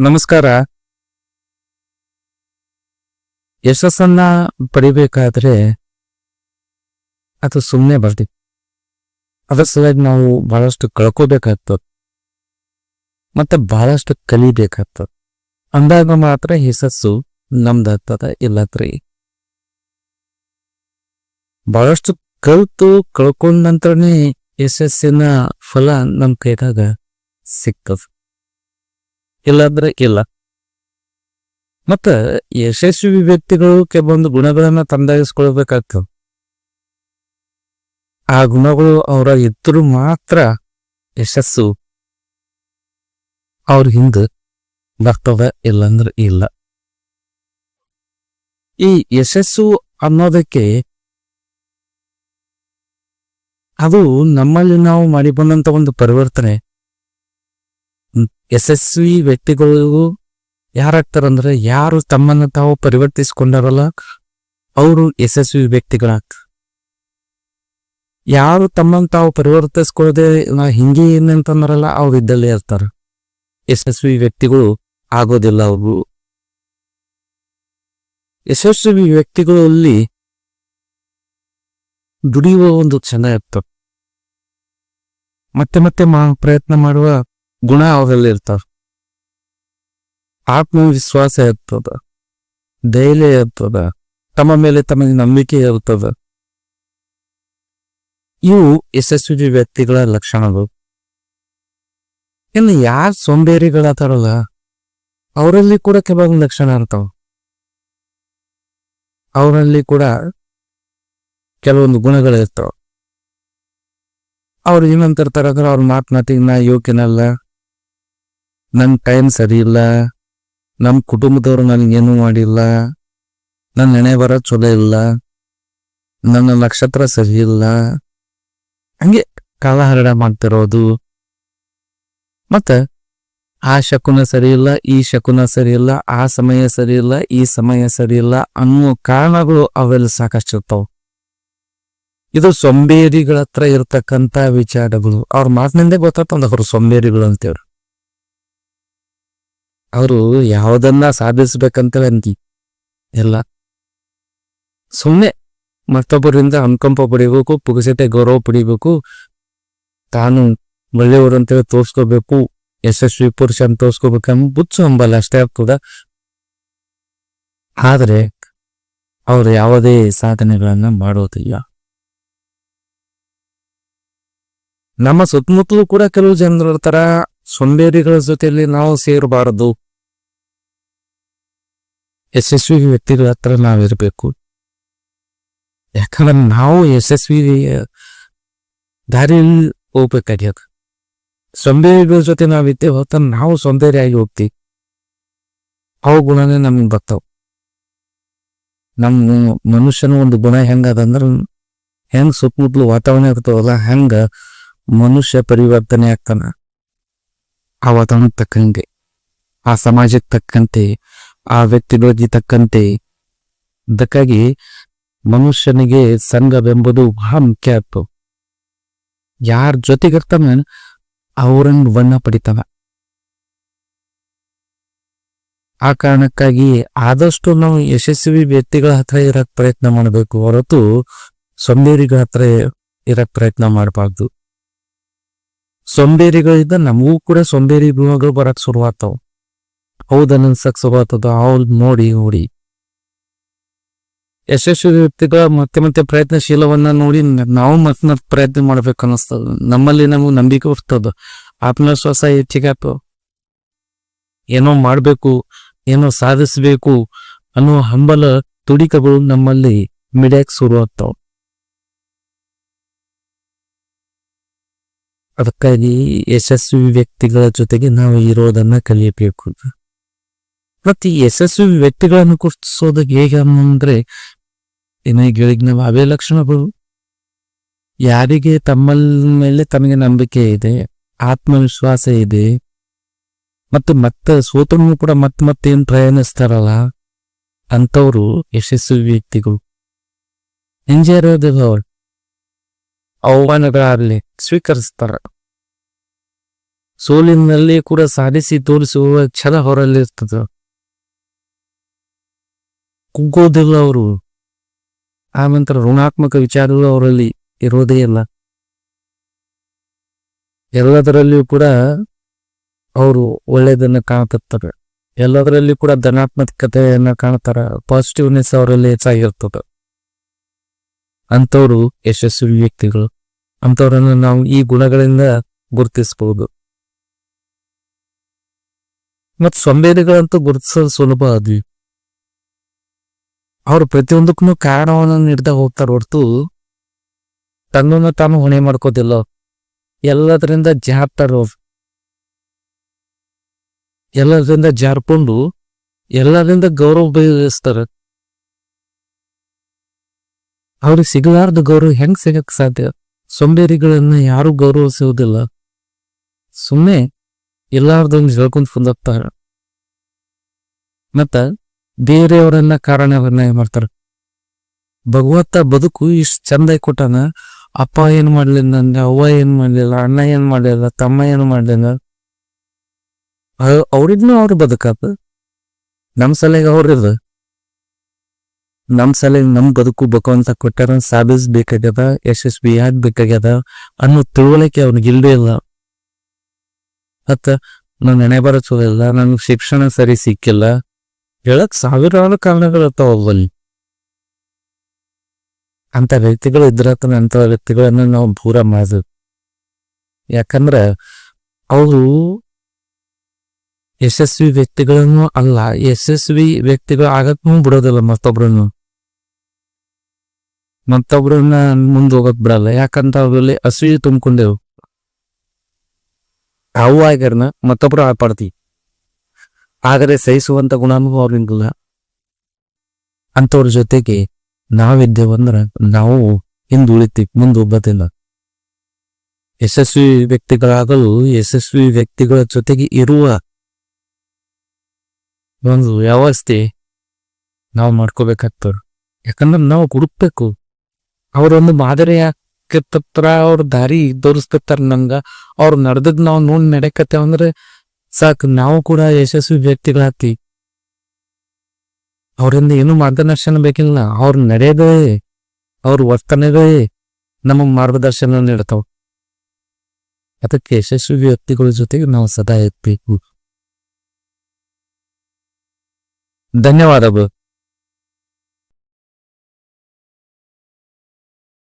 ನಮಸ್ಕಾರ. ಯಶಸ್ಸನ್ನ ಪಡಿಬೇಕಾದ್ರೆ ಅದು ಸುಮ್ಮನೆ ಬರ್ದಿ ಅದರ ಸಲುವಾಗಿ ನಾವು ಬಹಳಷ್ಟು ಕಳ್ಕೋಬೇಕಾಗ್ತದೆ. ಮತ್ತೆ ಬಹಳಷ್ಟು ಕಲಿಬೇಕಾಗ್ತದೆ. ಅಂದಾಗ ಮಾತ್ರ ಯಶಸ್ಸು ನಮ್ದಾಗ್ತದ ಇಲ್ಲತ್ರಿ. ಬಹಳಷ್ಟು ಕಲ್ತು ಕಳ್ಕೊಂಡ ನಂತರನೇ ಯಶಸ್ಸಿನ ಫಲ ನಮ್ ಕೈದಾಗ ಸಿಗ್ತದ. ಇಲ್ಲಾಂದ್ರೆ ಇಲ್ಲ. ಮತ್ತ ಯಶಸ್ವಿ ವ್ಯಕ್ತಿಗಳು ಕೆಲವೊಂದು ಗುಣಗಳನ್ನ ತಂದಾಗಿಸ್ಕೊಳ್ಬೇಕಾಗ್ತವೆ ಆ ಗುಣಗಳು ಅವರ ಇದ್ರೂ ಮಾತ್ರ ಯಶಸ್ಸು. ಅವ್ರ ಹಿಂದ ಬರ್ತದ ಇಲ್ಲಂದ್ರೆ ಇಲ್ಲ. ಈ ಯಶಸ್ಸು ಅನ್ನೋದಕ್ಕೆ ಅದು ನಮ್ಮಲ್ಲಿ ನಾವು ಮಾಡಿ ಬಂದಂತ ಒಂದು ಪರಿವರ್ತನೆ. ಯಶಸ್ವಿ ವ್ಯಕ್ತಿಗಳು ಯಾರಾಗ್ತಾರಂದ್ರೆ ಯಾರು ತಮ್ಮನ್ನ ತಾವು ಪರಿವರ್ತಿಸ್ಕೊಂಡಾರಲ್ಲ ಅವರು ಯಶಸ್ವಿ ವ್ಯಕ್ತಿಗಳಾಗ್ತಾರೆ. ಯಾರು ತಮ್ಮನ್ನು ತಾವು ಪರಿವರ್ತಿಸ್ಕೊಳ್ಳದೆ ನಾ ಹಿಂಗೆ ಏನಂತಂದ್ರಲ್ಲ ಅವ್ರು ಇದ್ದಲ್ಲೇ ಇರ್ತಾರ. ಯಶಸ್ವಿ ವ್ಯಕ್ತಿಗಳು ಆಗೋದಿಲ್ಲ ಅವರು. ಯಶಸ್ವಿ ವ್ಯಕ್ತಿಗಳಲ್ಲಿ ದುಡಿಯುವ ಒಂದು ಛಂದ ಇರ್ತದೆ. ಮತ್ತೆ ಮತ್ತೆ ಮಾ ಪ್ರಯತ್ನ ಮಾಡುವ ಗುಣ ಅವರಲ್ಲಿ ಇರ್ತಾವ. ಆತ್ಮವಿಶ್ವಾಸ ಇರ್ತದ, ಧೈರ್ಯ ಇರ್ತದ, ತಮ್ಮ ಮೇಲೆ ತಮಗೆ ನಂಬಿಕೆ ಇರ್ತದ. ಇವು ಯಶಸ್ವಿ ವ್ಯಕ್ತಿಗಳ ಲಕ್ಷಣಗಳು. ಇನ್ನು ಯಾರು ಸೋಂಬೇರಿಗಳಾತಾರಲ್ಲ ಅವರಲ್ಲಿ ಕೂಡ ಕೆಲವೊಂದು ಲಕ್ಷಣ ಇರ್ತಾವ. ಅವರಲ್ಲಿ ಕೂಡ ಕೆಲವೊಂದು ಗುಣಗಳು ಇರ್ತಾವ. ಅವ್ರು ಏನಂತಿರ್ತಾರ ಅಂದ್ರೆ ಅವ್ರ ಮಾತನಾಟಿಗೆ ನಾ ಯೋಗ್ಯನಲ್ಲ ನನ್ ಟೈಮ್ ಸರಿ ಇಲ್ಲ ನಮ್ಮ ಕುಟುಂಬದವ್ರು ನನಗೇನು ಮಾಡಿಲ್ಲ ನನ್ನ ನೆನೆ ಬರ ಚಲೋ ಇಲ್ಲ, ನನ್ನ ನಕ್ಷತ್ರ ಸರಿ ಇಲ್ಲ. ಹಂಗೆ ಕಾಲಹರಣ ಮಾಡ್ತಿರೋದು. ಮತ್ತ ಆ ಶಕುನ ಸರಿ ಇಲ್ಲ, ಈ ಶಕುನ ಸರಿ ಇಲ್ಲ, ಆ ಸಮಯ ಸರಿ ಇಲ್ಲ, ಈ ಸಮಯ ಸರಿ ಇಲ್ಲ ಅನ್ನೋ ಕಾರಣಗಳು ಅವೆಲ್ಲ ಸಾಕಷ್ಟು ಇರ್ತಾವ. ಇದು ಸೊಂಬೇರಿಗಳ ಹತ್ರ ಇರ್ತಕ್ಕಂಥ ವಿಚಾರಗಳು. ಅವ್ರ ಮಾತಿನಿಂದ ಗೊತ್ತಾಗ್ತಂದ ಅವರು ಸೊಂಬೇರಿಗಳು ಅಂತೇವ್ರು ಅವರು ಯಾವುದನ್ನ ಸಾಧಿಸ್ಬೇಕಂತ ಎಲ್ಲ ಸುಮ್ಮನೆ ಮತ್ತೊಬ್ಬರಿಂದ ಅನುಕಂಪ ಪಡಿಬೇಕು ಪುಗಸತೆ ಗೌರವ ಪಡಿಬೇಕು, ತಾನು ಒಳ್ಳೆಯವರು ಅಂತೇಳಿ ತೋರ್ಸ್ಕೋಬೇಕು, ಯಶಸ್ವಿ ಪುರುಷ ಅಂತ ತೋರ್ಸ್ಕೋಬೇಕಂಬ ಬುಚ್ಚು ಅಂಬಲ್ಲ ಅಷ್ಟೇ ಆಗ್ತದ ಆದ್ರೆ ಅವರು ಯಾವುದೇ ಸಾಧನೆಗಳನ್ನ ಮಾಡೋದಿಲ್ಲ ನಮ್ಮ ಸುತ್ತಮುತ್ತಲೂ ಕೂಡ ಕೆಲವು ಜನರ ತರ ಸೊಂಬೇರಿಗಳ ಜೊತೆಯಲ್ಲಿ ನಾವು ಸೇರಬಾರದು. ಯಶಸ್ವಿ ವ್ಯಕ್ತಿಗಳ ಹತ್ರ ನಾವಿರಬೇಕು. ಯಾಕಂದ್ರೆ ನಾವು ಯಶಸ್ವಿ ದಾರಿಯಲ್ಲಿ ಹೋಗ್ಬೇಕಾಗ್ಯದ ಸೊಂಬೇರಿಗಳ ಜೊತೆ ನಾವಿದ್ದೇವೆ ಹೊತ್ತ ನಾವು ಸೌಂದರ್ಯಾಗಿ ಹೋಗ್ತೀವಿ. ಅವು ಗುಣನೇ ನಮ್ಗೆ ಬರ್ತಾವ. ನಮ್ಮ ಮನುಷ್ಯನ ಒಂದು ಗುಣ ಹೆಂಗದಂದ್ರ ಹೆಂಗ್ ಸುತ್ತಮುತ್ತಲು ವಾತಾವರಣ ಇರ್ತಾವಲ್ಲ ಹೆಂಗ ಮನುಷ್ಯ ಪರಿವರ್ತನೆ ಆಗ್ತಾನ. ಆ ವಾತಾವರಣಕ್ಕೆ ತಕ್ಕಂಗೆ, ಆ ಸಮಾಜಕ್ಕೆ ತಕ್ಕಂತೆ ಆ ವ್ಯಕ್ತಿಗಳಿಗೆ ತಕ್ಕಂತೆ. ಅದಕ್ಕಾಗಿ ಮನುಷ್ಯನಿಗೆ ಸಂಘವೆಂಬುದು ಬಹಳ ಮುಖ್ಯ ಆಯ್ತು ಯಾರ ಜೊತೆಗಿರ್ತಾನೆ ಅವರನ್ನು ಬಣ್ಣ ಪಡಿತಾವ ಆ ಕಾರಣಕ್ಕಾಗಿ ಆದಷ್ಟು ನಾವು ಯಶಸ್ವಿ ವ್ಯಕ್ತಿಗಳ ಹತ್ರ ಇರಕ್ ಪ್ರಯತ್ನ ಮಾಡಬೇಕು. ಹೊರತು ಸೊಂಬೇರಿಗಳ ಹತ್ರ ಇರಕ್ ಪ್ರಯತ್ನ ಮಾಡಬಾರ್ದು. ಸೊಂಬೇರಿಗಳಿಂದ ನಮಗೂ ಕೂಡ ಸೊಂಬೇರಿ ಗುಣಗಳು ಬರಕ್ ಶುರುವಾಗ್ತಾವ. ಹೌದನ್ನ ಅನ್ಸಕ್ ಸ್ವಭಾವದ ಅವ್ರು ನೋಡಿ ನೋಡಿ. ಯಶಸ್ವಿ ವ್ಯಕ್ತಿಗಳ ಮತ್ತೆ ಮತ್ತೆ ಪ್ರಯತ್ನಶೀಲವನ್ನ ನೋಡಿ ನಾವು ಮತ್ತೆ ಪ್ರಯತ್ನ ಮಾಡ್ಬೇಕು ಅನ್ನಿಸ್ತದ. ನಮ್ಮಲ್ಲಿ ನಮಗೆ ನಂಬಿಕೆ ಬರ್ತದ ಆತ್ಮವಿಶ್ವಾಸ ಹೆಚ್ಚಿಗೆ ಆಗ್ತದ. ಏನೋ ಮಾಡಬೇಕು, ಏನೋ ಸಾಧಿಸಬೇಕು ಅನ್ನೋ ಹಂಬಲ ತುಡಿಕಗಳು ನಮ್ಮಲ್ಲಿ ಮಿಡ್ಯಾಕ್ ಶುರು ಆಗ್ತಾವ. ಅದಕ್ಕಾಗಿ ಯಶಸ್ವಿ ವ್ಯಕ್ತಿಗಳ ಜೊತೆಗೆ ನಾವು ಇರೋದನ್ನ ಕಲಿಯಬೇಕು. ಈ ಯಶಸ್ವಿ ವ್ಯಕ್ತಿಗಳನ್ನು ಗುರುತಿಸೋದು ಹೇಗೆ ಅಂದ್ರೆ ಏನೇ ಈಗ ಹೇಳಿದ ನಾವು ಅವೇ ಲಕ್ಷಣಗಳು. ಯಾರಿಗೆ ತಮ್ಮ ಮೇಲೆ ತಮಗೆ ನಂಬಿಕೆ ಇದೆ, ಆತ್ಮವಿಶ್ವಾಸ ಇದೆ, ಮತ್ತು ಮತ್ತೆ ಸೋತನೂ ಕೂಡ ಮತ್ತೆ ಮತ್ತೆ ಏನ್ ಪ್ರಯಾಣಿಸ್ತಾರಲ್ಲ ಅಂತವರು ಯಶಸ್ವಿ ವ್ಯಕ್ತಿಗಳು. ಹಿಂಜರಿಯೋದಿಲ್ಲ ಅವ್ರು ಅವಮಾನಗಳಾಗ್ಲಿ ಸ್ವೀಕರಿಸ್ತಾರ. ಸೋಲಿನಲ್ಲಿ ಕೂಡ ಸಾಧಿಸಿ ತೋರಿಸುವ ಛಲ ಹೊರಲ್ಲಿರ್ತದ ಕುಗ್ಗೋದಿಲ್ಲ ಅವರು. ಆನಂತರ ಋಣಾತ್ಮಕ ವಿಚಾರಗಳು ಅವರಲ್ಲಿ ಇರೋದೇ ಇಲ್ಲ. ಎಲ್ಲದರಲ್ಲಿಯೂ ಕೂಡ ಅವರು ಒಳ್ಳೆಯದನ್ನ ಕಾಣ್ತಿರ್ತಾರೆ. ಎಲ್ಲದರಲ್ಲಿ ಕೂಡ ಧನಾತ್ಮಕತೆಯನ್ನ ಕಾಣ್ತಾರ. ಪಾಸಿಟಿವ್ನೆಸ್ ಅವರಲ್ಲಿ ಹೆಚ್ಚಾಗಿರ್ತದೆ. ಅಂಥವ್ರು ಯಶಸ್ವಿ ವ್ಯಕ್ತಿಗಳು. ಅಂಥವ್ರನ್ನ ನಾವು ಈ ಗುಣಗಳಿಂದ ಗುರುತಿಸಬಹುದು ಮತ್ ಸೊಂಬೇರಿಗಳಂತೂ ಗುರುತಿಸೋದು ಸುಲಭ ಅದು ಅವ್ರು ಪ್ರತಿಯೊಂದಕ್ಕೂ ಕಾರಣವನ್ನು ನೀಡ್ತಾ ಹೋಗ್ತಾರ ಹೊರತು ತನ್ನನ್ನು ತಾನು ಹೊಣೆ ಮಾಡ್ಕೋದಿಲ್ಲ ಎಲ್ಲದರಿಂದ ಜಾರ್ತಾರ ಎಲ್ಲದರಿಂದ ಜಾರ್ಕೊಂಡು ಎಲ್ಲರಿಂದ ಗೌರವ ಬಯಸ್ತಾರ ಅವ್ರಿಗೆ ಸಿಗಲಾರದ ಗೌರವ ಹೆಂಗ್ ಸಿಗಕ್ ಸಾಧ್ಯ? ಸೊಂಬೇರಿಗಳನ್ನ ಯಾರು ಗೌರವಿಸುವುದಿಲ್ಲ. ಸುಮ್ಮನೆ ಎಲ್ಲಾರ್ದೊಂದು ಹೇಳ್ಕೊಂಡು ಕುಂದಪ್ತಾರ ಮತ್ತ ಬೇರೆಯವರನ್ನ ಕಾರಣವನ್ನ ಏನ್ ಮಾಡ್ತಾರ. ಭಗವಂತ ಬದುಕು ಇಷ್ಟ ಚಂದ ಕೊಟ್ಟಾನ, ಅಪ್ಪ ಏನ್ ಮಾಡ್ಲಿಲ್ಲ ಅಂದ್ರೆ ಅವ್ವ ಏನ್ ಮಾಡ್ಲಿಲ್ಲ, ಅಣ್ಣ ಏನ್ ಮಾಡ್ಲಿಲ್ಲ, ತಮ್ಮ ಏನ್ ಮಾಡ್ಲಿಲ್ಲ. ಅವ್ರಿದ್ನು ಅವ್ರ ಬದುಕಾತ ನಮ್ ಸಲಗ ಅವ್ರದ ನಮ್ ಸಲ ನಮ್ ಬದುಕು ಭಗವಂತ ಕೊಟ್ಟಾರ ಸಾಧಿಸ್ಬೇಕಾಗ್ಯದ ಯಶಸ್ವಿ ಆಗ್ಬೇಕಾಗ್ಯದ ಅನ್ನೋ ತಿಳುವಳಿಕೆ ಅವ್ನಿಗೆ ಇಲ್ಲೇ ಇಲ್ಲ. ಮತ್ತ ನನ್ನ ನೆನೆ ಬರ ಚಲೋ ಇಲ್ಲ ನನ್ಗೆ ಶಿಕ್ಷಣ ಸರಿ ಸಿಕ್ಕಿಲ್ಲ. ಹೇಳಕ್ ಸಾವಿರಾರು ಕಾರಣಗಳಿರ್ತಾವ ಅಲ್ಲಿ ಅಂತ ವ್ಯಕ್ತಿಗಳು ಇದ್ರತನ ಅಂತ ವ್ಯಕ್ತಿಗಳನ್ನ ನಾವು ದೂರ ಮಾಡೋದು ಯಾಕಂದ್ರ ಅವರು ಯಶಸ್ವಿ ವ್ಯಕ್ತಿಗಳನ್ನು ಅಲ್ಲ, ಯಶಸ್ವಿ ವ್ಯಕ್ತಿಗಳು ಆಗಕ್ಕೂ ಬಿಡೋದಿಲ್ಲ ಮತ್ತೊಬ್ರನ್ನು. ಮತ್ತೊಬ್ರನ್ನ ಮುಂದೆ ಹೋಗಕ್ ಬಿಡಲ್ಲ ಯಾಕಂತ ಅವರಲ್ಲಿ ಅಸೂಯೆ ತುಂಬಿಕೊಂಡೆವು. ಅವು ಆಗ್ಯಾರನ ಮತ್ತೊಬ್ರು ಆಪಾಡ್ತಿ ಆದರೆ ಸಹಿಸುವಂತ ಗುಣನೂ ಅವ್ರಿಗಿಲ್ಲ. ಅಂತವ್ರ ಜೊತೆಗೆ ನಾವಿದ್ದೇವಂದ್ರ ನಾವು ಹಿಂದುಳಿತೀವಿ ಮುಂದೆ ಹೋಗೋದಿಲ್ಲ ಯಶಸ್ವಿ ವ್ಯಕ್ತಿಗಳಾಗಲು ಯಶಸ್ವಿ ವ್ಯಕ್ತಿಗಳ ಜೊತೆಗೆ ಇರುವ ಒಂದು ವ್ಯವಸ್ಥೆ ನಾವು ಮಾಡ್ಕೋಬೇಕಾಗ್ತವ್ರು ಯಾಕಂದ್ರೆ ನಾವು ಹುಡುಕ್ಬೇಕು. ಅವರೊಂದು ಮಾದರಿ ಹಾಕಿರ್ತಾರ ಅವ್ರ ದಾರಿ ತೋರಿಸ್ತಿರ್ತಾರ ನಂಗ. ಅವ್ರು ನಡೆದದ್ ನಾವು ನೋಡಿ ನಡೆಕತ್ತೇವ ಅಂದ್ರೆ ಸಾಕು, ನಾವು ಕೂಡ ಯಶಸ್ವಿ ವ್ಯಕ್ತಿಗಳಾಗ್ತಿ ಅವರಿಂದ ಏನು ಮಾರ್ಗದರ್ಶನ ಬೇಕಿಲ್ಲ. ಅವ್ರ ನಡೆಯದೇ ಅವ್ರ ವರ್ತನೆಗಳೇ ನಮ್ಮ ಮಾರ್ಗದರ್ಶನ ನೀಡ್ತಾವ. ಅದಕ್ಕೆ ಯಶಸ್ವಿ ವ್ಯಕ್ತಿಗಳ ಜೊತೆಗೆ ನಾವು ಸದಾ ಇರ್ಬೇಕು. ಧನ್ಯವಾದಗಳು.